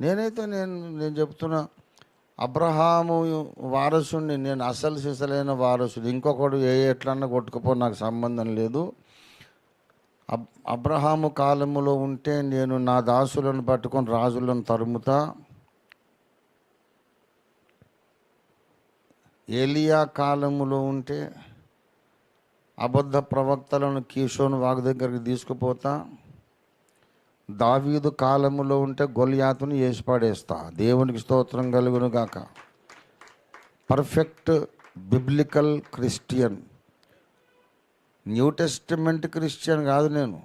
నేనైతే నేను నేను చెప్తున్నా అబ్రహాము వారసుని నేను అసలు సిసలైన వారసుడు. ఇంకొకడు ఏ ఎట్లన్నా కొట్టుకుపో నాకు సంబంధం లేదు. అబ్ అబ్రహాము కాలములో ఉంటే నేను నా దాసులను పట్టుకొని రాజులను తరుముతా. ఏలియా కాలములో ఉంటే అబద్ధ ప్రవక్తలను కిషోన్ వాగ్ దగ్గరికి తీసుకుపోతా. దావీదు కాలములో ఉంటే గొలియాతును ఏసిపాడేస్తా. దేవునికి స్తోత్రం కలుగును గాక perfect biblical Christian new testament Christian కాదు నేను.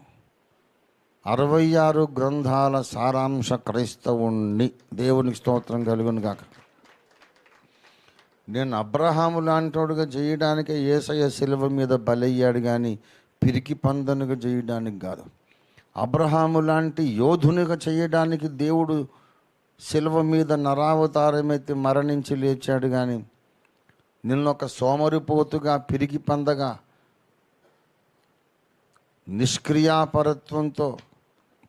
అరవై ఆరు గ్రంథాల సారాంశ క్రైస్తవుణ్ణి దేవునికి స్తోత్రం కలుగును గాక నేను అబ్రహాము లాంటివాడుగా చేయడానికి ఏసయ శిలువ మీద బలయ్యాడు కానీ పిరికి పందనుగా చేయడానికి కాదు. అబ్రహాము లాంటి యోధునిగా చేయడానికి దేవుడు శిలువ మీద నరావతారమైతే మరణించి లేచాడు కానీ నిన్నొక సోమరిపోతుగా పిరిగి పందగా నిష్క్రియాపరత్వంతో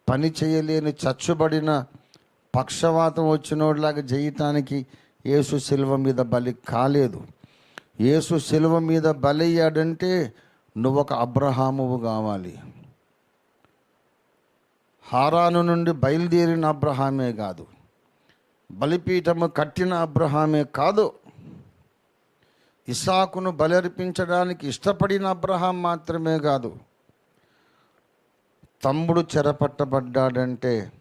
పని చేయలేని చచ్చుబడిన పక్షవాతం వచ్చినోడిలాగా చేయటానికి యేసు శిల్వ మీద బలి కాలేదు. యేసు శిల్వ మీద బలయ్యాడంటే నువ్వు ఒక అబ్రహామువు కావాలి. హారాను నుండి బయలుదేరిన అబ్రహామే కాదు బలిపీఠము కట్టిన అబ్రహామే కాదు. ఇసాకును బలర్పించడానికి ఇష్టపడిన అబ్రహాం మాత్రమే కాదు తమ్ముడు చెరపట్టబడ్డాడంటే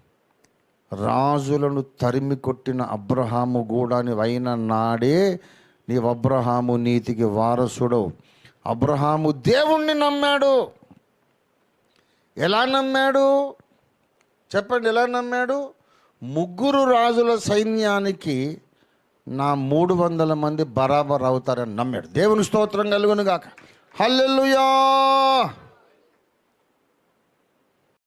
రాజులను తరిమి కొట్టిన అబ్రహాము కూడా నీవైన నాడే నీవు అబ్రహాము నీతికి వారసుడు అబ్రహాము దేవుణ్ణి నమ్మాడు. ఎలా నమ్మాడు? చెప్పండి ఎలా నమ్మాడు? ముగ్గురు రాజుల సైన్యానికి నా మూడు వందల మంది బరాబర్ అవుతారని నమ్మాడు. దేవుని స్తోత్రం కలుగును గాక. హల్లెలూయా!